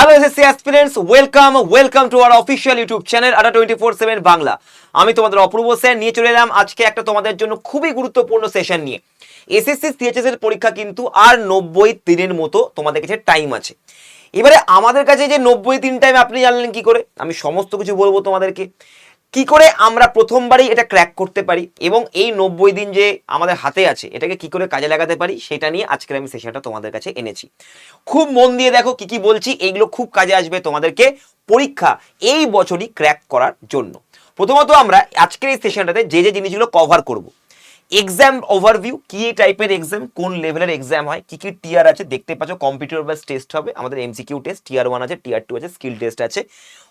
Hello SSC aspirants welcome welcome to our official YouTube channel Adda twenty four seven Bangla আমি তোমাদের অপূর্ব sir, নিয়ে চলে এলাম আজকে একটা তোমাদের জন্য খুবই গুরুত্বপূর্ণ সেশন নিয়ে। এসএসসি সিএচএস এর পরীক্ষা কিন্তু আর নব্বই দিনের মতো তোমাদের কাছে টাইম আছে। এবারে আমাদের কাছে যে নব্বই দিন টাইম আপনি জানলেন কি করে? আমি সমস্ত কিছু বলব তোমাদেরকে। কি করে আমরা প্রথমবারই এটা ক্র্যাক করতে পারি এবং এই নব্বই দিন যে আমাদের হাতে আছে, এটাকে কি করে কাজে লাগাতে পারি, সেটা নিয়ে আজকের আমি সেশনটা তোমাদের কাছে এনেছি। খুব মন দিয়ে দেখো কি কি বলছি এইগুলো খুব কাজে আসবে তোমাদেরকে পরীক্ষা এই বছরই ক্র্যাক করার জন্য। প্রথমত আমরা আজকের এই সেশনটাতে যে যে জিনিসগুলো কভার করব। এক্সাম ওভারভিউ কি টাইপের এক্সাম কোন লেভেলের এক্সাম হয়, কি কি টিয়ার আছে, দেখতে পাচ্ছ কম্পিউটার বেস টেস্ট হবে, আমাদের এমসিকিউ টেস্ট টিয়ার ওয়ান আছে টিয়ার টু আছে স্কিল টেস্ট আছে।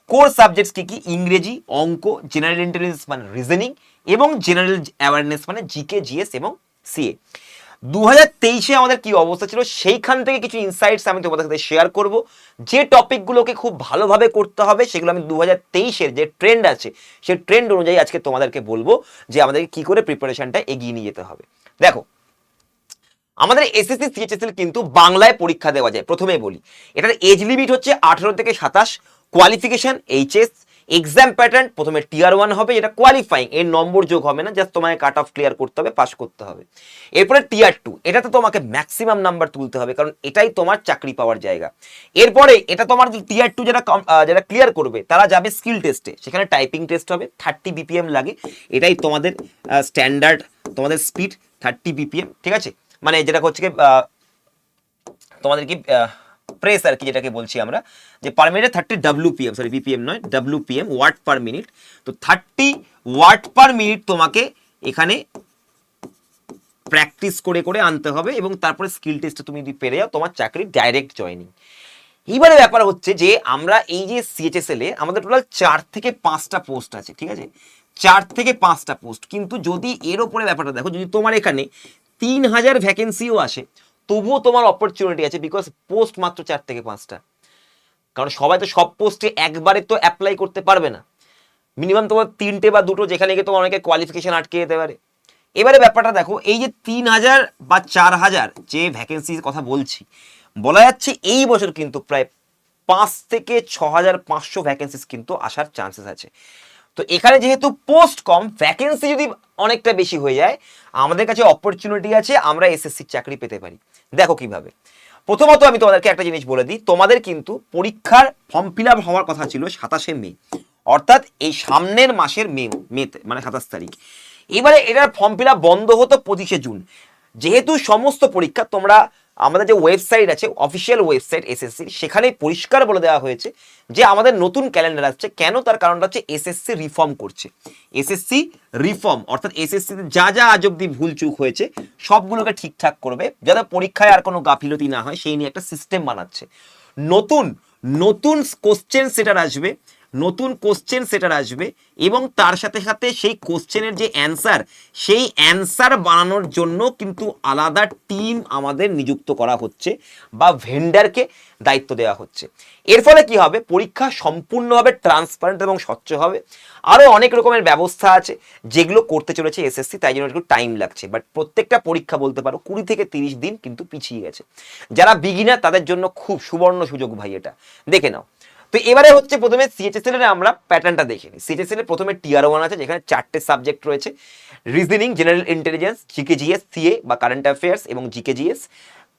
কোর সাবজেক্টস কি কি? ইংরেজি, অঙ্ক জেনারেল ইন্টেলিজেন্স মানে রিজনিং এবং জেনারেল অ্যাওয়ারনেস মানে জিকে জিএস এবং সিএ দু তেইশে আমাদের কি অবস্থা ছিল? সেইখান থেকে কিছু ইনসাইটস আমি তোমাদের সাথে শেয়ার করব। যে টপিকগুলোকে খুব ভালোভাবে করতে হবে, সেগুলো আমি দু হাজার তেইশের যে ট্রেন্ড আছে সেই ট্রেন্ড অনুযায়ী আজকে তোমাদেরকে বলব যে আমাদেরকে কি করে প্রিপারেশনটা এগিয়ে নিয়ে যেতে হবে। দেখো, আমাদের এসএসসি সিএচএসএল কিন্তু বাংলায় পরীক্ষা দেওয়া যায় প্রথমে বলি। এটার এজ লিমিট হচ্ছে আঠেরো থেকে সাতাশ কোয়ালিফিকেশন এইচএস এক্সাম প্যাটার্ন প্রথমে টিয়ার ওয়ান হবে এটা কোয়ালিফাইং এর নম্বর যোগ হবে না জাস্ট তোমাকে কাট অফ ক্লিয়ার করতে হবে পাস করতে হবে। এরপরে টিয়ার টু এটাতে তোমাকে ম্যাক্সিমাম নাম্বার তুলতে হবে, কারণ এটাই তোমার চাকরি পাওয়ার জায়গা। এরপরে এটা তোমার টিয়ার টু যারা যারা ক্লিয়ার করবে, তারা যাবে স্কিল টেস্টে সেখানে টাইপিং টেস্ট হবে থার্টি বিপিএম লাগে, এটাই তোমাদের স্ট্যান্ডার্ড তোমাদের স্পিড থার্টি বিপিএম ঠিক আছে? মানে যেটা হচ্ছে কি তোমাদের কি প্রেস আর কি যেটাকে বলছি আমরা, যে পার মিনিটে থার্টি ডাব্লিউপিএম সরি বিপিএম নয় ডাব্লিউপিএম ওয়াট পার মিনিট তো থার্টি ওয়াট পার মিনিট তোমাকে এখানে প্র্যাকটিস করে করে আনতে হবে এবং তারপরে স্কিল টেস্টে তুমি যদি পেরে যাও, তোমার চাকরি ডাইরেক্ট জয়নিং এইবারে ব্যাপার হচ্ছে যে আমরা এই যে সিএচএসএল এ আমাদের টোটাল চার থেকে পাঁচটা পোস্ট আছে, ঠিক আছে? চার থেকে পাঁচটা পোস্ট কিন্তু যদি এর ওপরে ব্যাপারটা দেখো, যদি তোমার এখানে তিন হাজার ভ্যাকেন্সিও আসে তবুও তোমার অপরচুনিটি আছে বিকজ পোস্ট মাত্র চার থেকে পাঁচটা। কারণ সবাই তো সব পোস্টে একবারে তো অ্যাপ্লাই করতে পারবে না। মিনিমাম তোমার তিনটে বা দুটো যেখানে গিয়ে তোমার অনেকে কোয়ালিফিকেশন আটকে যেতে পারে। এবারে ব্যাপারটা দেখো, এই যে তিন হাজার বা চার হাজার যে ভ্যাকেন্সির কথা বলছি, বলা যাচ্ছে এই বছর কিন্তু প্রায় পাঁচ থেকে ছ হাজার পাঁচশো ভ্যাকেন্সিস কিন্তু আসার চান্সেস আছে। তো এখানে যেহেতু পোস্ট কম ভ্যাকেন্সি যদি অনেকটা বেশি হয়ে যায়, আমাদের কাছে অপরচুনিটি আছে, আমরা এসএসসির চাকরি পেতে পারি। দেখো কীভাবে। প্রথমত আমি তোমাদেরকে একটা জিনিস বলে দিই, তোমাদের কিন্তু পরীক্ষার ফর্ম ফিল আপ হওয়ার কথা ছিল সাতাশে মে। অর্থাৎ এই সামনের মাসের মে, মেতে মানে সাতাশ তারিখ। এবারে এটার ফর্ম ফিল আপ বন্ধ হতো পঁচিশে জুন। যেহেতু সমস্ত পরীক্ষা, তোমরা আমাদের যে ওয়েবসাইট আছে অফিসিয়াল ওয়েবসাইট এসএসসি সেখানে পরিষ্কার বলে দেওয়া হয়েছে যে আমাদের নতুন ক্যালেন্ডার আসছে। কেন? তার কারণটা হচ্ছে এসএসসি রিফর্ম করছে। এসএসসি রিফর্ম অর্থাৎ এসএসসি যা যা আজ অব্দি ভুল চুক হয়েছে, সবগুলোকে ঠিকঠাক করবে। যাতে পরীক্ষায় আর কোনো গাফিলতি না হয়, সেই নিয়ে একটা সিস্টেম বানাচ্ছে। নতুন নতুন কোশ্চেন সেটার আসবে। নতুন কোশ্চেন সেটার আসবে এবং তার সাথে সাথে সেই কোশ্চেনের যে অ্যান্সার সেই অ্যান্সার বানানোর জন্য কিন্তু আলাদা টিম আমাদের নিযুক্ত করা হচ্ছে বা ভেন্ডারকে দায়িত্ব দেওয়া হচ্ছে। এর ফলে কি হবে? পরীক্ষা সম্পূর্ণভাবে ট্রান্সপারেন্ট এবং স্বচ্ছ হবে। আরও অনেক রকমের ব্যবস্থা আছে যেগুলো করতে চলেছে এসএসসি তাই জন্য একটু টাইম লাগছে। বাট প্রত্যেকটা পরীক্ষা বলতে পারো, কুড়ি থেকে তিরিশ দিন কিন্তু পিছিয়ে গেছে। যারা বিগিনার তাদের জন্য খুব সুবর্ণ সুযোগ ভাই এটা। দেখে নাও। তো এবারে হচ্ছে প্রথমে সিএচএসএল এর আমরা প্যাটার্নটা দেখে নিই। সিএচএসএল এর প্রথমে টিআর ওয়ান আছে, যেখানে চারটে সাবজেক্ট রয়েছে। Reasoning general intelligence GK GS CA বা কারেন্ট অ্যাফেয়ার্স এবং জিকেজিএস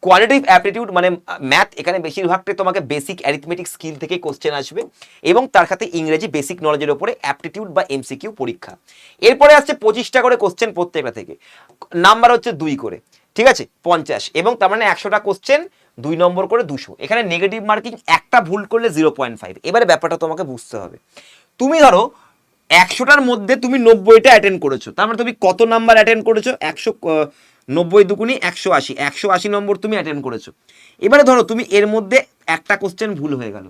কোয়ালিটিভ অ্যাপটিটিউড মানে ম্যাথ এখানে বেশিরভাগটাই তোমাকে বেসিক অ্যারিথমেটিক স্কিল থেকে কোশ্চেন আসবে এবং তার সাথে ইংরেজি বেসিক নলেজের ওপরে অ্যাপটিটিউড বা এমসিকিউ পরীক্ষা। এরপরে আসছে পঁচিশটা করে কোশ্চেন প্রত্যেকটা থেকে। নাম্বার হচ্ছে দুই করে, ঠিক আছে? পঞ্চাশ এবং তার মানে একশোটা কোশ্চেন দুই নম্বর করে দুশো। এখানে নেগেটিভ মার্কিং একটা ভুল করলে জিরো পয়েন্ট ফাইভ এবারে ব্যাপারটা তোমাকে বুঝতে হবে। তুমি ধরো একশোটার মধ্যে তুমি নব্বইটা অ্যাটেন্ড করেছ। তার মানে তুমি কত নাম্বার অ্যাটেন্ড করেছ? একশো নব্বই দুগুনি একশো আশি। একশো আশি নম্বর তুমি অ্যাটেন্ড করেছ। এবারে ধরো তুমি এর মধ্যে একটা কোশ্চেন ভুল হয়ে গেল।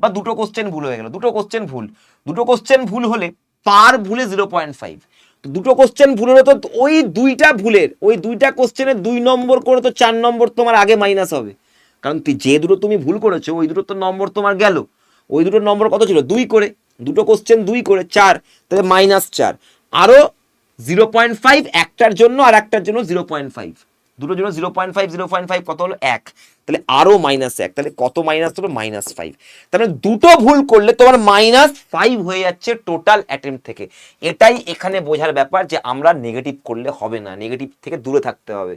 বা দুটো কোশ্চেন ভুল হয়ে গেল। দুটো কোশ্চেন ভুল। দুটো কোশ্চেন ভুল হলে পার ভুলে জিরো পয়েন্ট ফাইভ দুটো কোশ্চেন ভুল হলো তো ওই দুইটা ভুলের, ওই দুইটা কোশ্চেনের দুই নম্বর করে তো চার নম্বর তোমার আগে মাইনাস হবে। কারণ তুই যে দুটো তুমি ভুল করেছ, ওই দুটো তো নম্বর তোমার গেল। ওই দুটোর নম্বর কত ছিল? দুই করে। দুটো কোশ্চেন দুই করে, চার। তাহলে মাইনাস চার। আরও জিরো পয়েন্ট ফাইভ একটার জন্য আর একটার জন্য জিরো পয়েন্ট ফাইভ দুটোর জন্য zero point five zero point five কত হলো? এক। তাহলে আরও মাইনাস এক। তাহলে কত মাইনাস হলো? মাইনাস ফাইভ তাহলে দুটো ভুল করলে তোমার মাইনাস ফাইভ হয়ে যাচ্ছে টোটাল অ্যাটেম্প থেকে। এটাই এখানে বোঝার ব্যাপার যে আমরা নেগেটিভ করলে হবে না। নেগেটিভ থেকে দূরে থাকতে হবে।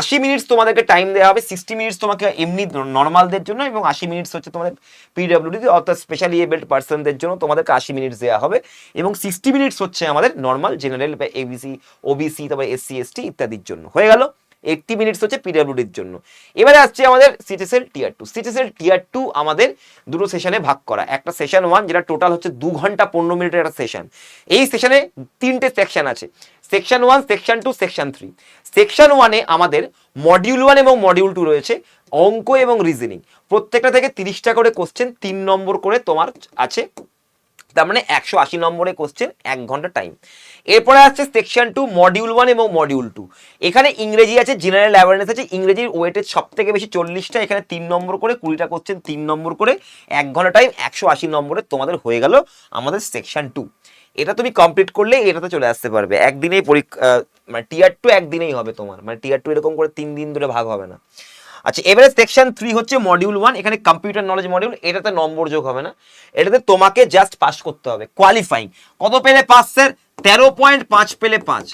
আশি মিনিটস তোমাদেরকে টাইম দেওয়া হবে। সিক্সটি মিনিটস তোমাকে এমনি নর্মালদের জন্য এবং আশি মিনিটস হচ্ছে তোমাদের পিডব্লিউডি অর্থাৎ স্পেশালি এবেল্ড পার্সনদের জন্য তোমাদেরকে আশি মিনিটস দেওয়া হবে। এবং সিক্সটি মিনিটস হচ্ছে আমাদের নর্মাল জেনারেল বা এবিসি ওবিসি তারপরে এসসি এসটি ইত্যাদির জন্য। হয়ে গেল? এইটটি মিনিটস হচ্ছে পিডব্লিউডির জন্য। এবারে আসছে আমাদের সিটিসেল টিয়ার টু সিটিসেল টিয়ার টু আমাদের দুটো সেশনে ভাগ করা। একটা সেশন ওয়ান যেটা টোটাল হচ্ছে দু ঘণ্টা পনেরো মিনিটের একটা সেশন এই সেশনে তিনটে সেকশন আছে। Section one section two section three section ওয়ানে আমাদের মডিউল ওয়ান এবং মডিউল টু রয়েছে অঙ্ক এবং রিজনিং প্রত্যেকটা থেকে তিরিশটা করে কোশ্চেন তিন নম্বর করে তোমার আছে তার মানে একশো আশি নম্বরে কোশ্চেন এক ঘণ্টা টাইম এরপরে আসছে সেকশন টু মডিউল ওয়ান এবং মডিউল টু এখানে ইংরেজি আছে জেনারেল অ্যাওয়ারনেস আছে, ইংরেজির ওয়েটেজ সব থেকে বেশি চল্লিশটা, এখানে তিন নম্বর করে, কুড়িটা কোশ্চেন তিন নম্বর করে, এক ঘণ্টা টাইম একশো আশি নম্বরে তোমাদের হয়ে গেল আমাদের সেকশন টু এটা তুমি কমপ্লিট করলে এটাতে চলে আসতে পারবে। একদিনেই পরীক্ষা মানে টিয়ার টু একদিনেই হবে তোমার। মানে টিয়ার টু এরকম করে তিন দিন ধরে ভাগ হবে না। আচ্ছা এবারে সেকশন থ্রি হচ্ছে মডিউল ওয়ান এখানে কম্পিউটার নলেজ মডিউল এটাতে নম্বর যোগ হবে না। এটাতে তোমাকে জাস্ট পাস করতে হবে কোয়ালিফাইং কত পেলে পাস স্যার তেরো পয়েন্ট পাঁচ পেলে পাঁচ।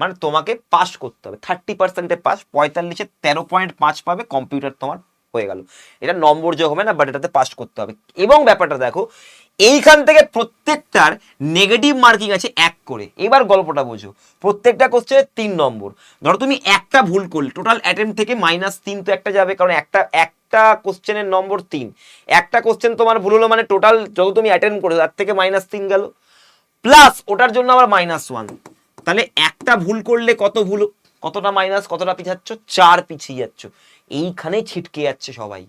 মানে তোমাকে পাস করতে হবে থার্টি পার্সেন্টে পাস পঁয়তাল্লিশে তেরো পয়েন্ট পাঁচ পাবে কম্পিউটার তোমার হয়ে গেল। এটা নম্বর যোগ হবে না বাট এটাতে পাস করতে হবে। এবং ব্যাপারটা দেখো এইখান থেকে প্রত্যেকটার নেগেটিভ মার্কিং আছে এক করে। এবার গল্পটা বোঝো। প্রত্যেকটা কোশ্চেনে তিন নম্বর। ধরো তুমি একটা ভুল করলে টোটাল অ্যাটেম্প থেকে মাইনাস তিন তো একটা যাবে, কারণ একটা একটা কোশ্চেনের নম্বর তিন। একটা কোশ্চেন তোমার ভুল হলো মানে টোটাল যত তুমি অ্যাটেন্ড করেছ, তার থেকে মাইনাস তিন গেল। প্লাস ওটার জন্য আবার মাইনাস ওয়ান তাহলে একটা ভুল করলে কত ভুল, কতটা মাইনাস কতটা পিছাচ্ছ? চার পিছিয়ে যাচ্ছ। এইখানেই ছিটকে যাচ্ছে সবাই।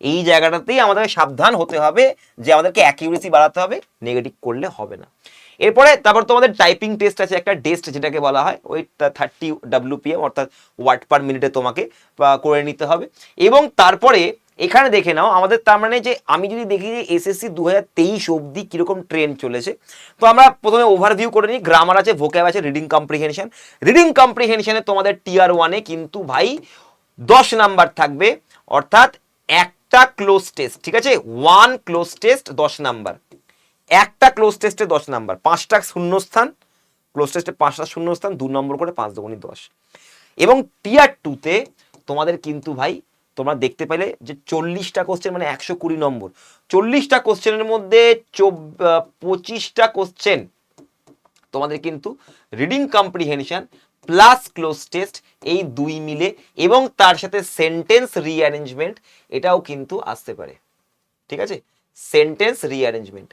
এই জায়গাটাতেই আমাদের সাবধান হতে হবে যে আমাদেরকে অ্যাকিউরেসি বাড়াতে হবে নেগেটিভ করলে হবে না। এরপরে তারপর তোমাদের টাইপিং টেস্ট আছে, একটা টেস্ট যেটাকে বলা হয়, ওই থার্টি ডাব্লিউপিএম অর্থাৎ ওয়ার্ড পার মিনিটে তোমাকে করে নিতে হবে। এবং তারপরে এখানে দেখে নাও, আমাদের তার মানে যে আমি যদি দেখি যে এসএসসি দু হাজার তেইশ অব্দি কীরকম ট্রেন চলেছে, তো আমরা প্রথমে ওভারভিউ করে নিই গ্রামার আছে ভোক্যাব আছে রিডিং কম্প্রিহেনশন রিডিং কম্প্রিহেনশনে তোমাদের টিয়ার ওয়ানে কিন্তু ভাই দশ নাম্বার থাকবে, অর্থাৎ একটা ক্লোজ টেস্ট ঠিক আছে? ওয়ান ক্লোজ টেস্ট দশ নাম্বার। একটা ক্লোজ টেস্টে দশ নাম্বার। পাঁচটা শূন্যস্থান ক্লোজ টেস্টে পাঁচটা শূন্যস্থান, দু নম্বর করে পাঁচ দুগুণি দশ। এবং টিয়ার টুতে তোমাদের কিন্তু ভাই, তোমরা দেখতে পেলে যে চল্লিশটা কোশ্চেন মানে একশো কুড়ি নম্বর। চল্লিশটা কোশ্চেনের মধ্যে পঁচিশটা কোশ্চেন তোমাদের কিন্তু reading comprehension plus cloze test এই দুই মিলে, এবং তার সাথে সেন্টেন্স রিঅ্যারেঞ্জমেন্ট এটাও কিন্তু আসতে পারে। ঠিক আছে? সেন্টেন্স রিঅ্যারেঞ্জমেন্ট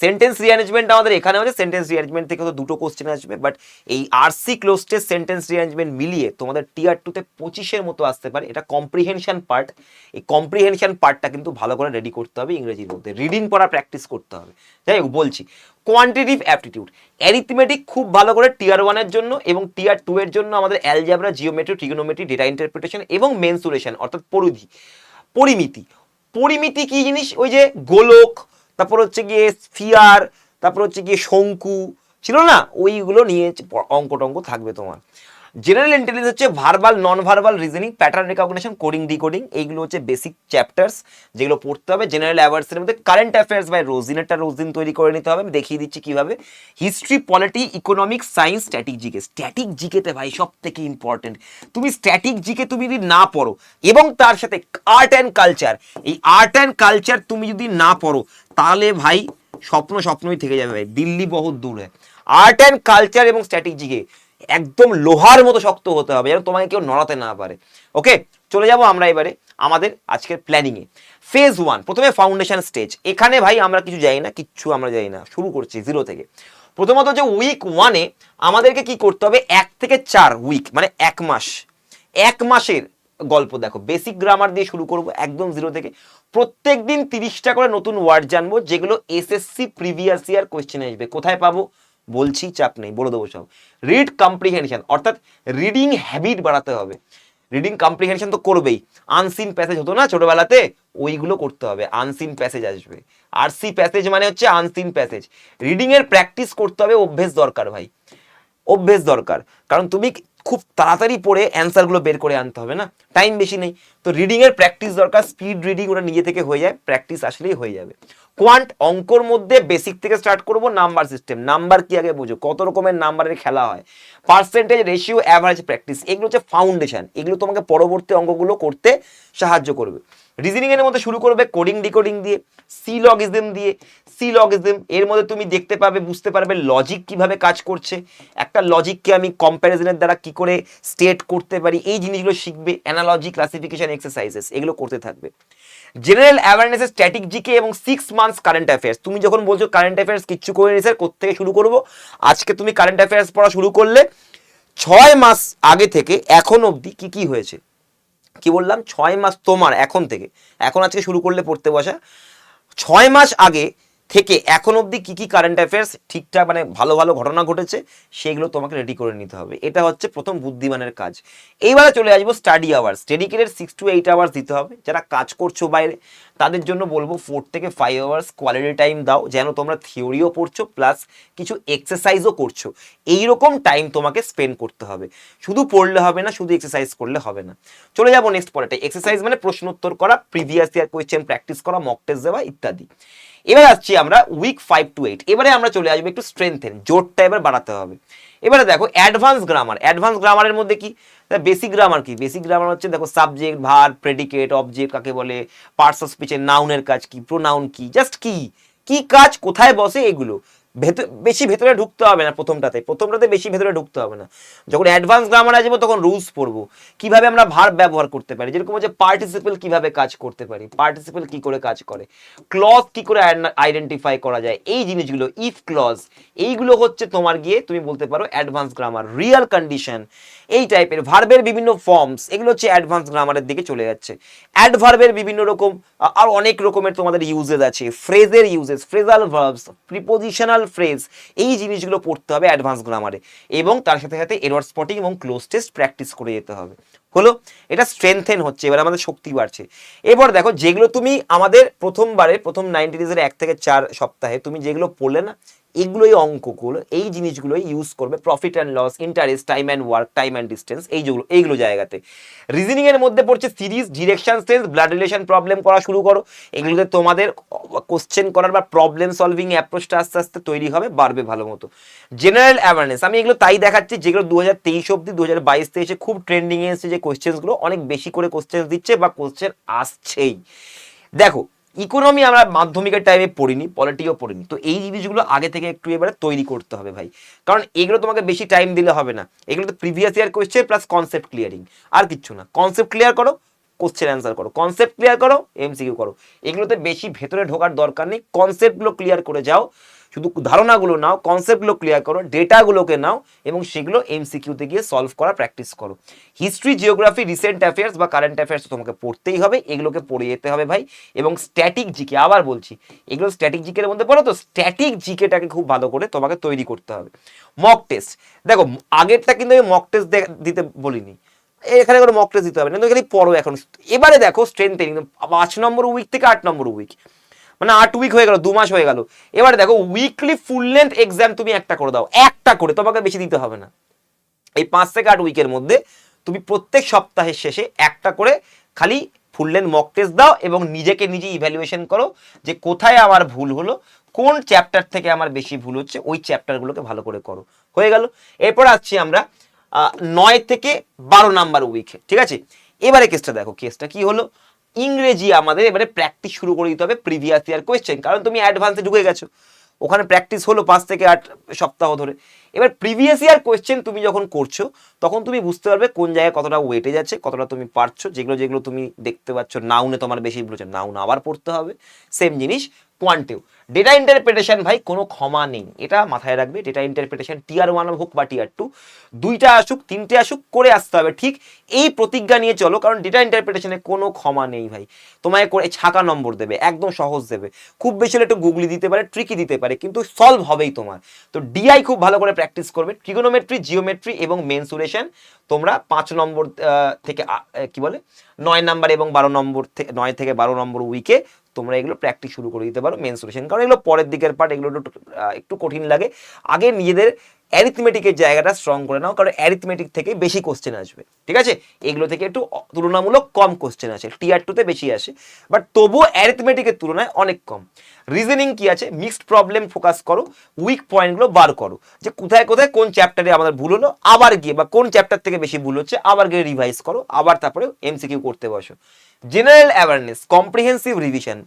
সেন্টেন্স রিঅ্যারেঞ্জমেন্ট আমাদের এখানে আছে সেন্টেন্স রিঅ্যারেঞ্জমেন্ট থেকে তো দুটো কোশ্চেন আসবে বাট এই RC cloze test sentence rearrangement মিলিয়ে তোমাদের টিয়ার টুতে পঁচিশের মতো আসতে পারে, এটা কম্প্রিহেনশন পার্ট এই কম্প্রিহেনশন পার্টটা কিন্তু ভালো করে রেডি করতে হবে ইংরেজির মধ্যে রিডিং পড়া প্র্যাকটিস করতে হবে। যাই হোক, বলছি কোয়ান্টিটিভ অ্যাপটিটিউড অ্যারিথমেটিক খুব ভালো করে টিয়ার ওয়ানের জন্য এবং টিয়ার টু এর জন্য আমাদের algebra geometry trigonometry data interpretation এবং মেনসুরেশন অর্থাৎ পরিধি, পরিমিতি পরিমিতি কি জিনিস? ওই যে গোলক তারপর হচ্ছে গিয়ে স্ফিয়ার তারপর হচ্ছে গিয়ে শঙ্কু, ছিল না? ওইগুলো নিয়ে অঙ্ক টঙ্ক থাকবে তোমার। জেনারেল ইন্টেলিজেন্স হচ্ছে verbal non verbal reasoning pattern recognition coding decoding এইগুলো হচ্ছে বেসিক চ্যাপ্টার্স যেগুলো পড়তে হবে। জেনারেল অ্যাওয়ার্ডসের মধ্যে কারেন্ট অ্যাফেয়ার্স বাই রোজিন একটা রোজিন তৈরি করে নিতে হবে। আমি দেখিয়ে দিচ্ছি কীভাবে। History polity economics science static GK static জিকেতে ভাই সব থেকে ইম্পর্টেন্ট তুমি স্ট্যাটিক জিকে তুমি যদি না পড়ো, এবং তার সাথে আর্ট অ্যান্ড কালচার এই আর্ট অ্যান্ড কালচার তুমি যদি না পড়ো, তাহলে ভাই স্বপ্ন স্বপ্নই থেকে যাবে ভাই। দিল্লি বহুত দূরে। আর্ট অ্যান্ড কালচার এবং স্ট্যাটিক জিকে একদম লোহার মতো শক্ত হতে হবে, যেন তোমাকে কেউ নড়াতে না পারে। ওকে চলে যাব আমরা এবারে আমাদের আজকের প্ল্যানিংয়ে ফেজ ওয়ান প্রথমে ফাউন্ডেশন স্টেজ এখানে ভাই আমরা কিছু যাই না, কিচ্ছু আমরা যাই না। শুরু করছি জিরো থেকে। প্রথমত যে উইক ওয়ানে আমাদেরকে কি করতে হবে? এক থেকে চার উইক মানে এক মাস। এক মাসের গল্প দেখো। বেসিক গ্রামার দিয়ে শুরু করব একদম জিরো থেকে। প্রত্যেক দিন তিরিশটা করে নতুন ওয়ার্ড জানব, যেগুলো এসএসসি প্রিভিয়াস ইয়ার কোয়েশ্চেন আসবে। কোথায় পাবো? বলছি, চাপ নেই, বলে দেবো সব। রিড কম্প্রিহেনশন অর্থাৎ রিডিং হ্যাবিট বাড়াতে হবে। রিডিং কম্প্রিহেনশন তো করবেই। আনসিন প্যাসেজ হতো না ছোটবেলাতে, ওইগুলো করতে হবে। আনসিন প্যাসেজ আসবে। আর সি প্যাসেজ মানে হচ্ছে আনসিন প্যাসেজ রিডিংয়ের প্র্যাকটিস করতে হবে, অভ্যেস দরকার ভাই। অভ্যেস দরকার। কারণ তুমি খুব তাড়াতাড়ি পড়ে অ্যান্সারগুলো বের করে আনতে হবে না। টাইম বেশি নেই। তো রিডিংয়ের প্র্যাকটিস দরকার। স্পিড রিডিং ওটা নিজে থেকে হয়ে যায়। প্র্যাকটিস আসলেই হয়ে যাবে। কোয়ান্ট অঙ্কর মধ্যে বেসিক থেকে স্টার্ট করব নাম্বার সিস্টেম নাম্বার কি আগে বুঝো? কত রকমের নাম্বারের খেলা হয়? পার্সেন্টেজ রেশিও অ্যাভারেজ প্র্যাকটিস এগুলো হচ্ছে ফাউন্ডেশন এগুলো তোমাকে পরবর্তী অঙ্কগুলো করতে সাহায্য করবে। রিজনিং এর মধ্যে শুরু করবে কোডিং ডিকোডিং দিয়ে সি লজিজম দিয়ে। সি লজিজম এর মধ্যে তুমি দেখতে পাবে, বুঝতে পারবে লজিক কীভাবে কাজ করছে। একটা লজিককে আমি কম্প্যারিজনের দ্বারা কি করে স্টেট করতে পারি, এই জিনিসগুলো শিখবে। অ্যানালজি ক্লাসিফিকেশন এক্সারসাইজেস এগুলো করতে থাকবে। জেনারেল অ্যাওয়ারনেস স্ট্যাটিক জিকে এবং সিক্স মান্থস কারেন্ট অ্যাফেয়ার্স তুমি যখন বলছো কারেন্ট অ্যাফেয়ার্স কিচ্ছু করে নি স্যার কোথেকে শুরু করব? আজকে তুমি কারেন্ট অ্যাফেয়ার্স পড়া শুরু করলে, ছয় মাস আগে থেকে, এখন অবধি কি কি হয়েছে? কি বললাম? ছয় মাস তোমার, এখন থেকে। এখন আজকে শুরু করলে পড়তে বসা। ছয় মাস আগে থেকে এখন অবধি কি কি কারেন্ট অ্যাফেয়ার্স ঠিকঠাক মানে ভালো ভালো ঘটনা ঘটেছে, সেগুলো তোমাকে রেডি করে নিতে হবে। এটা হচ্ছে প্রথম বুদ্ধিমানের কাজ। এইবারে চলে আসব study hours dedicated six to eight hours দিতে হবে। যারা কাজ করছ বাইরে, তাদের জন্য বলব ফোর থেকে ফাইভ আওয়ার্স কোয়ালিটি টাইম দাও, যেন তোমরা থিওরিও পড়ছো প্লাস কিছু এক্সারসাইজও করছ। এইরকম টাইম তোমাকে স্পেন্ড করতে হবে। শুধু পড়লে হবে না, শুধু এক্সারসাইজ করলে হবে না। চলে যাব নেক্সট পরেটা এক্সারসাইজ মানে প্রশ্ন উত্তর করা প্রিভিয়াস ইয়ার কোয়েশ্চেন প্র্যাকটিস করা মক টেস্ট দেওয়া, ইত্যাদি। এবার আসছি আমরা উইক ফাইভ টু এইট এবারে আমরা চলে আসব একটু স্ট্রেংথেন জোরটা এবার বাড়াতে হবে। এবারে দেখো অ্যাডভান্স গ্রামার অ্যাডভান্স গ্রামারের মধ্যে কি? বেসিক গ্রামার কি? বেসিক গ্রামার হচ্ছে দেখো সাবজেক্ট ভার প্রেডিকেট অবজেক্ট কাকে বলে? পার্টস অফ স্পিচের নাউনের কাজ কি? প্রোনাউন কি? জাস্ট কি? কি কাজ? কোথায় বসে? এগুলো। ভেতর, বেশি ভেতরে ঢুকতে হবে না প্রথমটাতে। প্রথমটাতে বেশি ভেতরে ঢুকতে হবে না। যখন অ্যাডভান্স গ্রামার আসব তখন রুলস পড়ব। কীভাবে আমরা ভার্ব ব্যবহার করতে পারি? যেরকম হচ্ছে পার্টিসিপেল কীভাবে কাজ করতে পারি? পার্টিসিপেল কি করে কাজ করে? ক্লজ কি করে আইডেন্টিফাই করা যায়? এই জিনিসগুলো ইফ ক্লজ এইগুলো হচ্ছে তোমার গিয়ে তুমি বলতে পারো অ্যাডভান্স গ্রামার রিয়াল কন্ডিশন এই টাইপের ভার্বের বিভিন্ন ফর্মস এগুলো হচ্ছে অ্যাডভান্স গ্রামারের দিকে চলে যাচ্ছে। অ্যাডভার্বের বিভিন্ন রকম আর অনেক রকমের তোমাদের ইউজেস আছে। ফ্রেজের uses phrasal verbs prepositional phrase এই জিনিসগুলো পড়তে হবে অ্যাডভান্স গ্রামারে এবং তার সাথে সাথে এরওয়ার স্পটিং এবং ক্লোজ টেস্ট প্র্যাকটিস করে যেতে হবে। হলো, এটা স্ট্রেংথেন হচ্ছে, এবার আমাদের শক্তি বাড়ছে। এবার দেখো, যেগুলো তুমি আমাদের প্রথমবারে প্রথম নাইনটি ডেজের এক থেকে চার সপ্তাহে তুমি যেগুলো পড়লে না এগুলোই অঙ্কগুলো, এই জিনিসগুলোই ইউজ করবে profit and loss interest time and work time and distance এইগুলো এইগুলো জায়গাতে। রিজনিং এর মধ্যে পড়ছে series direction sense blood relation problem করা শুরু করো। এগুলোতে তোমাদের কোশ্চেন করার বা প্রবলেম সলভিং অ্যাপ্রোচটা আস্তে আস্তে তৈরি হবে, বাড়বে ভালো মতো। জেনারেল অ্যাওয়ারনেস আমি এগুলো তাই দেখাচ্ছি, যেগুলো দু হাজার তেইশ অব্দি দু হাজার বাইশ তেইশে খুব ট্রেন্ডিংয়ে এসেছে যে কোশ্চেন্সগুলো অনেক বেশি করে কোশ্চেন্স দিচ্ছে বা কোশ্চেন আসছেই। দেখো ইকোনমি আমরা মাধ্যমিকের টাইমে পড়িনি পলিটিও পড়িনি। তো এই জিনিসগুলো আগে থেকে একটু এবারে তৈরি করতে হবে ভাই। কারণ এগুলো তোমাকে বেশি টাইম দিলে হবে না। এগুলো তো previous year question plus concept clearing আর কিচ্ছু না। কনসেপ্ট ক্লিয়ার করো কোশ্চেন অ্যান্সার করো। কনসেপ্ট ক্লিয়ার করো এমসিকিউ করো। এগুলোতে বেশি ভেতরে ঢোকার দরকার নেই। কনসেপ্টগুলো ক্লিয়ার করে যাও। শুধু ধারণাগুলো নাও কনসেপ্টগুলো ক্লিয়ার করো ডেটাগুলোকে নাও এবং সেগুলো এমসিকিউতে গিয়ে সলভ করা প্র্যাকটিস করো। হিস্ট্রি জিওগ্রাফি রিসেন্ট অ্যাফেয়ার্স বা কারেন্ট অ্যাফেয়ার্স তোমাকে পড়তেই হবে, এগুলোকে পড়ে যেতে হবে ভাই। এবং স্ট্যাটিক জিকে আবার বলছি, এগুলো স্ট্যাটিক জিকের মধ্যে পড়ো তো স্ট্যাটিক জিকেটাকে খুব ভালো করে তোমাকে তৈরি করতে হবে। মক টেস্ট দেখো, আগেরটা কিন্তু আমি মক টেস্ট দিতে বলিনি। এখানে কোনো মক টেস্ট দিতে হবে না খালি পড়ো এখন। এবারে দেখো স্ট্রেংথেনিং পাঁচ নম্বর উইক থেকে আট নম্বর উইক মানে আট উইক হয়ে গেল, দু মাস হয়ে গেল। এবার দেখো উইকলি ফুল লেন্থ এক্সাম তুমি একটা করে দাও, একটা করে, তোমাকে বেশি দিতে হবে না। এই পাঁচ থেকে আট উইকের মধ্যে তুমি প্রত্যেক সপ্তাহের শেষে একটা করে খালি ফুল লেন্থ মক টেস্ট দাও এবং নিজেকে নিজে ইভ্যালুয়েশন করো যে কোথায় আমার ভুল হলো, কোন চ্যাপ্টার থেকে আমার বেশি ভুল হচ্ছে, ওই চ্যাপ্টারগুলোকে ভালো করে করো। হয়ে গেল। এরপর আসছি আমরা নয় থেকে বারো নাম্বার উইকে ঠিক আছে? এবারে কেসটা দেখো কেসটা কি হলো? ইংরেজি আমাদের এবারে প্র্যাকটিস শুরু করে দিতে হবে প্রিভিয়াস ইয়ার কোয়েশ্চেন কারণ তুমি অ্যাডভান্সে ঢুকে গেছো। ওখানে প্র্যাকটিস হলো পাঁচ থেকে আট সপ্তাহ ধরে। এবার প্রিভিয়াস ইয়ার কোয়েশ্চেন তুমি যখন করছ, তখন তুমি বুঝতে পারবে কোন জায়গায় কতটা ওয়েটে যাচ্ছে, কতটা তুমি পারছ, যেগুলো যেগুলো তুমি দেখতে পাচ্ছ নাউনে তোমার বেশি বলেছে নাউন আবার পড়তে হবে। সেম জিনিস কোয়ান্টেও ডেটা ইন্টারপ্রিটেশন ভাই, কোনো ক্ষমা নেই। এটা মাথায় রাখবে ডেটা ইন্টারপ্রিটেশন টিয়ার ওয়ান হোক বা টিয়ার টু দুইটা আসুক, তিনটে আসুক, করে আসতে হবে, ঠিক এই প্রতিজ্ঞা নিয়ে চলো, কারণ ডেটা ইন্টারপ্রিটেশনে কোনো ক্ষমা নেই ভাই। তোমায় করে ছাকা নম্বর দেবে, একদম সহজ দেবে। খুব বেশি হলে একটু গুগলি দিতে পারে ট্রিকি দিতে পারে, কিন্তু সলভ হবেই তোমার। তো ডিআই খুব ভালো করে প্র্যাকটিস করবে ট্রিগোনোমেট্রি জিওমেট্রি এবং মেনসুরেশন তোমরা পাঁচ নম্বর থেকে কি বলে? নয় নম্বর এবং বারো নম্বর থেকে নয় থেকে বারো নম্বর উইকে তোমরা এগুলো প্র্যাকটিস শুরু করে দিতে পারো মেনসুরেশন কারণ এগুলো পরের দিকের পার্ট এগুলো একটু একটু কঠিন লাগে। আগে নিজেদের অ্যারিথমেটিকের জায়গাটা স্ট্রং করে নাও, কারণ অ্যারিথমেটিক থেকে বেশি কোশ্চেন আসবে। ঠিক আছে? এগুলো থেকে একটু তুলনামূলক কম কোশ্চেন আসে টিয়ার টুতে বেশি আসে বাট তবুও অ্যারিথমেটিকের তুলনায় অনেক কম। রিজনিং কি আছে? মিক্সড প্রবলেম ফোকাস করো উইক পয়েন্টগুলো বার করো। যে কোথায় কোথায় কোন চ্যাপ্টারে আমাদের ভুল হলো, আবার গিয়ে বা কোন চ্যাপ্টার থেকে বেশি ভুল হচ্ছে, আবার গিয়ে রিভাইজ করো, আবার তারপরে এমসিকিউ করতে বসো। General awareness comprehensive revision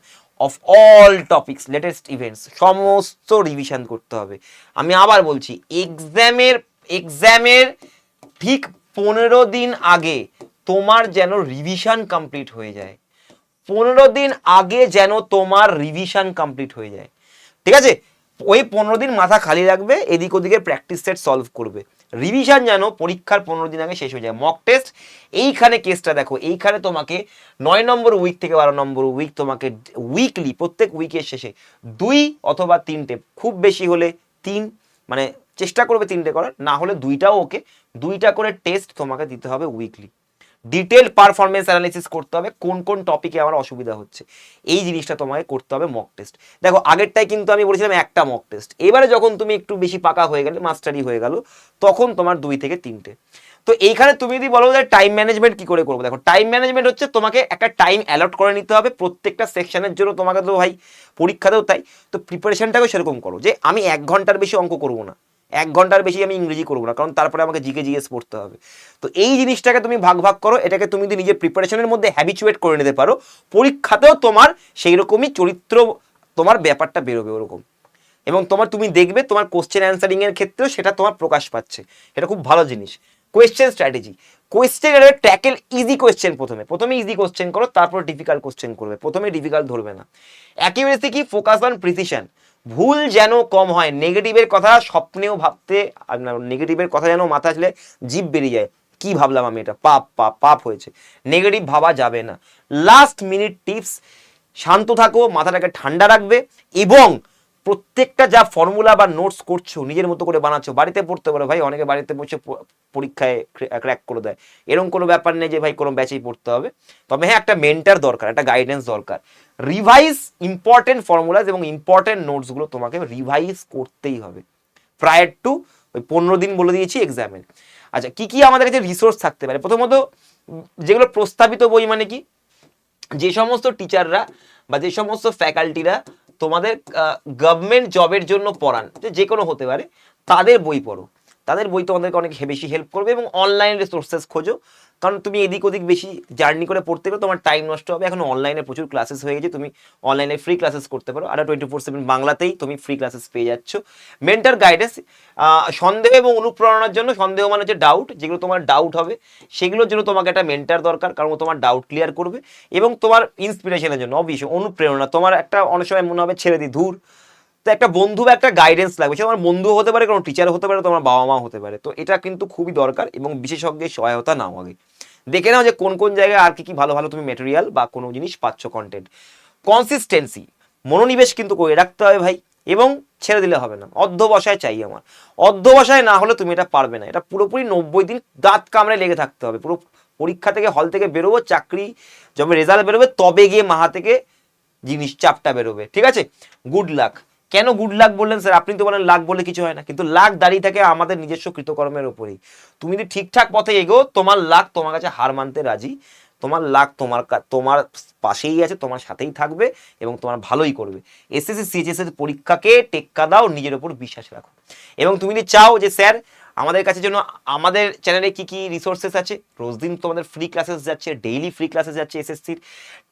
of all topics latest events সমস্ত রিভিশন করতে হবে। আমি আবার বলছি এক্সামের এক্সামের ঠিক পনেরো দিন আগে তোমার যেন রিভিশন কমপ্লিট হয়ে যায়। পনেরো দিন আগে যেন তোমার রিভিশন কমপ্লিট হয়ে যায়। ঠিক আছে? ওই পনেরো দিন মাথা খালি রাখবে, এদিক ওদিকের প্র্যাকটিস সেট সলভ করবে। রিভিশন যেন পরীক্ষার পনেরো দিন আগে শেষ হয়ে যায়। মক টেস্ট এইখানে কেসটা দেখো, এইখানে তোমাকে নয় নম্বর উইক থেকে বারো নম্বর উইক তোমাকে উইকলি প্রত্যেক উইকের শেষে দুই অথবা তিনটে, খুব বেশি হলে তিন মানে চেষ্টা করবে তিনটে করার, না হলে দুইটাও ওকে, দুইটা করে টেস্ট তোমাকে দিতে হবে উইকলি ডিটেল পারফরমেন্স অ্যানালিসিস করতে হবে, কোন কোন টপিকে আমার অসুবিধা হচ্ছে। এই জিনিসটা তোমাকে করতে হবে মক টেস্ট দেখো আগেরটাই কিন্তু আমি বলেছিলাম একটা মক টেস্ট এবারে যখন তুমি একটু বেশি পাকা হয়ে গেলে মাস্টারি হয়ে গেল, তখন তোমার দুই থেকে তিনটে। তো এইখানে তুমি যদি বলো যে টাইম ম্যানেজমেন্ট কি করে করব, দেখো টাইম ম্যানেজমেন্ট হচ্ছে তোমাকে একটা টাইম অ্যালট করে নিতে হবে, প্রত্যেকটা সেকশনের জন্য তোমাকে তো ভাই পরীক্ষাতেও তাই। তো প্রিপারেশনটাকেও সেরকম করো যে, আমি এক ঘণ্টার বেশি অঙ্ক করব না। এক ঘণ্টার বেশি আমি ইংরেজি করব না, কারণ তারপরে আমাকে জিকে জিএস পড়তে হবে। তো এই জিনিসটাকে তুমি ভাগ ভাগ করো, এটাকে তুমি যদি নিজের প্রিপারেশনের মধ্যে হ্যাবিচুয়েট করে নিতে পারো, পরীক্ষাতেও তোমার সেই রকমই চরিত্র, তোমার ব্যাপারটা বেরোবে ওরকম। এবং তোমার তুমি দেখবে তোমার কোশ্চেন অ্যান্সারিংয়ের ক্ষেত্রেও সেটা তোমার প্রকাশ পাচ্ছে। এটা খুব ভালো জিনিস। Question strategy question tackle easy question প্রথমে। প্রথমে ইজি কোয়েশ্চেন করো, তারপর ডিফিকাল্ট কোয়েশ্চেন করবে। প্রথমে ডিফিকাল্ট ধরবে না। অ্যাকিউরেসি কি ফোকাস অন প্রিসিশন ভুল যেন কম হয় নেগেটিভের কথা স্বপ্নেও ভাবতে আপনার নেগেটিভের কথা যেন মাথা আসলে জিভ বেরিয়ে যায়। কি ভাবলাম আমি এটা? পাপ পাপ পাপ হয়েছে। নেগেটিভ ভাবা যাবে না। লাস্ট মিনিট টিপস শান্ত থাকো, মাথাটাকে ঠান্ডা রাখবে এবং প্রত্যেকটা যা ফর্মুলা বা নোটস করছ, নিজের মতো করে বানাচ্ছো, বাড়িতে পড়তে পারো ভাই, অনেকে বাড়িতে বসে পরীক্ষায় ক্র্যাক করে দেয়। এরকম কোনো ব্যাপার নেই যে ভাই, কোনো ব্যাচেই পড়তে হবে। তবে হ্যাঁ একটা মেন্টার দরকার, একটা গাইডেন্স দরকার। রিভাইজ ইম্পর্টেন্ট ফর্মুলাস এবং ইম্পর্টেন্ট নোটসগুলো তোমাকে রিভাইজ করতেই হবে। প্রায়ার টু ওই পনেরো দিন বলে দিয়েছি এক্সামের আচ্ছা কি কি আমাদের কাছে রিসোর্স থাকতে পারে? প্রথমত, যেগুলো প্রস্তাবিত বই মানে কি? যে সমস্ত টিচাররা বা যে সমস্ত ফ্যাকাল্টিরা তোমাদের গভর্নমেন্ট জবের জন্য পড়ান। যে কোনো হতে পারে তাদের বই পড়ো। তাদের বই তোমাদেরকে অনেক বেশি হেল্প করবে এবং অনলাইন রিসোর্সেস খোঁজো। কারণ তুমি এদিক ওদিক বেশি জার্নি করে পড়তে গেলে তোমার টাইম নষ্ট হবে। এখন অনলাইনে প্রচুর ক্লাসেস হয়ে গেছে। তুমি অনলাইনে ফ্রি ক্লাসেস করতে পারো। আর টোয়েন্টি ফোর সেভেন বাংলাতেই তুমি ফ্রি ক্লাসেস পেয়ে যাচ্ছ। মেন্টার গাইডেন্স সন্দেহ এবং অনুপ্রেরণার জন্য সন্দেহ মানে হচ্ছে ডাউট যেগুলো তোমার ডাউট হবে, সেগুলোর জন্য তোমাকে একটা মেন্টার দরকার। কারণ তোমার ডাউট ক্লিয়ার করবে এবং তোমার ইন্সপিরেশনের জন্য অবশ্যই অনুপ্রেরণা। তোমার একটা অনেক সময় মনে হবে, ছেড়ে দি, ধূর। তো একটা বন্ধু বা একটা গাইডেন্স লাগবে। সে আমার বন্ধু হতে পারে, কোনো টিচার হতে পারে তোমার বাবা মা হতে পারে। তো এটা কিন্তু খুবই দরকার এবং বিশেষজ্ঞের সহায়তা নাও আগে। দেখে নাও যে কোন কোন জায়গায় আর কি কি ভালো ভালো তুমি মেটেরিয়াল বা কোনো জিনিস পাচ্ছ কন্টেন্ট কনসিস্টেন্সি মনোনিবেশ কিন্তু করে রাখতে হবে ভাই এবং ছেড়ে দিলে হবে না। অধ্যবসায় চাই আমার। অধ্যবসায় না হলে তুমি এটা পারবে না। এটা পুরোপুরি নব্বই দিন দাঁত কামড়ে লেগে থাকতে হবে। পুরো পরীক্ষা থেকে হল থেকে বেরোবো, চাকরি, যবে রেজাল্ট বেরোবে, তবে গিয়ে মাহা থেকে জিনিস, চাপটা বেরোবে। ঠিক আছে? গুড লাক কেন গুড লাক বললেন স্যার আপনি তো বলেন লাক বলে কিছু হয় না। কিন্তু লাক দাঁড়িয়ে থাকে আমাদের নিজস্ব কৃতকর্মের উপরেই। তুমি যদি ঠিকঠাক পথে এগো তোমার লাক তোমার কাছে হার মানতে রাজি। তোমার লাক তোমার তোমার পাশেই আছে, তোমার সাথেই থাকবে এবং তোমার ভালোই করবে। এসএসসি সিএইচএস পরীক্ষাকে টেক্কা দাও, নিজের উপর বিশ্বাস রাখো। এবং তুমি যদি চাও যে স্যার আমাদের কাছে জন্য আমাদের চ্যানেলে কি কি রিসোর্সেস আছে? রোজ দিন তোমাদের ফ্রি ক্লাসেস যাচ্ছে ডেইলি ফ্রি ক্লাসেস যাচ্ছে এসএসসির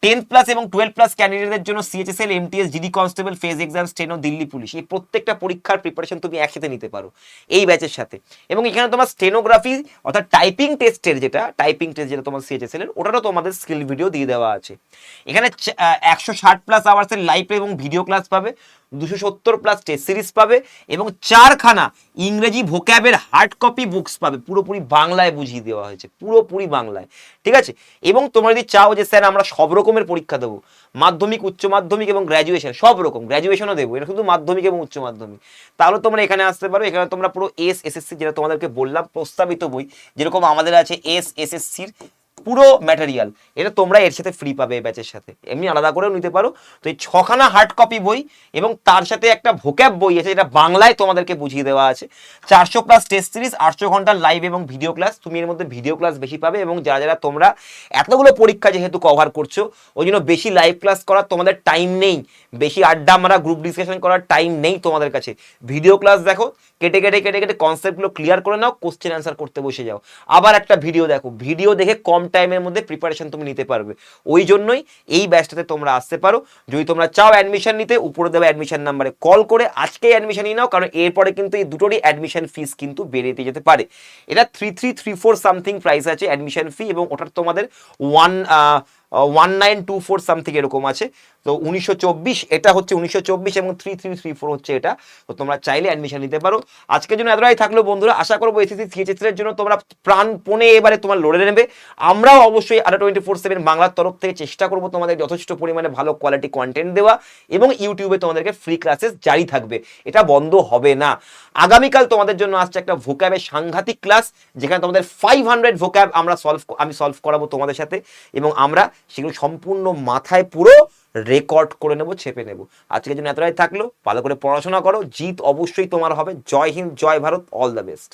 টেন্থ প্লাস এবং টুয়েলভ প্লাস ক্যান্ডিডেটদের জন্য CHSL MTS GD constable phase exam steno Delhi police এই প্রত্যেকটা পরীক্ষার প্রিপারেশন তুমি একসাথে নিতে পারো, এই ব্যাচের সাথে। এবং এখানে তোমার স্টেনোগ্রাফি অর্থাৎ টাইপিং টেস্টের যেটা টাইপিং টেস্ট যেটা তোমার সিএচএসএল এর, ওটারও তোমাদের স্কিল ভিডিও দিয়ে দেওয়া আছে। এখানে একশো ষাট প্লাস আওয়ার্সের লাইভ এবং ভিডিও ক্লাস পাবে। দুশো সত্তর প্লাস টেস্ট সিরিজ পাবে এবং চারখানা ইংরেজি ভোক্যাবের হার্ড কপি বুকস পাবে। পুরোপুরি বাংলায় বুঝিয়ে দেওয়া হয়েছে, পুরোপুরি বাংলায়। ঠিক আছে? এবং তোমরা যদি চাও যে স্যার আমরা সব রকমের পরীক্ষা দেবো, মাধ্যমিক, উচ্চ মাধ্যমিক এবং গ্র্যাজুয়েশন সব রকম গ্র্যাজুয়েশনও দেবো। এটা শুধু মাধ্যমিক এবং উচ্চ মাধ্যমিক। তাহলে তোমরা এখানে আসতে পারো, এখানে তোমরা পুরো এস এসএসসি যেটা তোমাদেরকে বললাম, প্রস্তাবিত বই, যেরকম আমাদের আছে এস এসএসসির পুরো ম্যাটেরিয়াল এটা তোমরা এর সাথে ফ্রি পাবে এই ব্যাচের সাথে। এমনি আলাদা করেও নিতে পারো। তো এই ছখানা হার্ড কপি বই এবং তার সাথে একটা ভোক্যাব বই আছে যেটা বাংলায় তোমাদেরকে বুঝিয়ে দেওয়া আছে। চারশো প্লাস টেস্ট সিরিজ আটশো ঘণ্টার লাইভ এবং ভিডিও ক্লাস তুমি এর মধ্যে ভিডিও ক্লাস বেশি পাবে এবং যারা যারা তোমরা এতগুলো পরীক্ষা যেহেতু কভার করছ, ওই জন্য বেশি লাইভ ক্লাস করার তোমাদের টাইম নেই। বেশি আড্ডা মারা গ্রুপ ডিসকাশন করার টাইম নেই তোমাদের কাছে। ভিডিও ক্লাস দেখো, কেটে কেটে কেটে কেটে কনসেপ্টগুলো ক্লিয়ার করে নাও কোশ্চেন অ্যান্সার করতে বসে যাও। আবার একটা ভিডিও দেখো। ভিডিও দেখে কম টাইমের মধ্যে প্রিপারেশন তুমি নিতে পারবে। ওই জন্যই এই ব্যাচটাতে তোমরা আসতে পারো। যদি তোমরা চাও অ্যাডমিশন নিতে, উপরে দেওয়া অ্যাডমিশন নাম্বারে কল করে আজকেই অ্যাডমিশন নিয়ে নাও, কারণ এরপরে কিন্তু এই দুটোরই অ্যাডমিশন ফিস কিন্তু বেড়েতে যেতে পারে। এটা three three three four something price আছে অ্যাডমিশন ফি এবং ওটার তোমাদের one one nine two four something এরকম আছে। তো উনিশশো চব্বিশ, এটা হচ্ছে উনিশশো চব্বিশ এবং থ্রি থ্রি থ্রি ফোর হচ্ছে এটা। তো তোমরা চাইলে অ্যাডমিশন নিতে পারো। আজকের জন্য এতটাই থাকল বন্ধুরা। আশা করব এসএসসি সিএচএস এর জন্য তোমরা প্রাণপণে এবারে তোমার লড়ে নেবে। আমরাও অবশ্যই আরও টোয়েন্টি ফোর সেভেন বাংলার তরফ থেকে চেষ্টা করব তোমাদের যথেষ্ট পরিমাণে ভালো কোয়ালিটি কন্টেন্ট দেওয়া এবং ইউটিউবে তোমাদেরকে ফ্রি ক্লাসেস জারি থাকবে। এটা বন্ধ হবে না। আগামীকাল তোমাদের জন্য আসছে একটা ভোক্যাবের সাংঘাতিক ক্লাস যেখানে তোমাদের ফাইভ হান্ড্রেড ভোক্যাব আমরা সলভ আমি সলভ করাবো তোমাদের সাথে এবং আমরা সেগুলো সম্পূর্ণ মাথায় পুরো রেকর্ড করে নেব ছেপে নেব। আজকের জন্য এতটাই থাকল, ভালো করে পড়াশোনা করো, জিত অবশ্যই তোমার হবে। Jai Hind, Jai Bharat all the best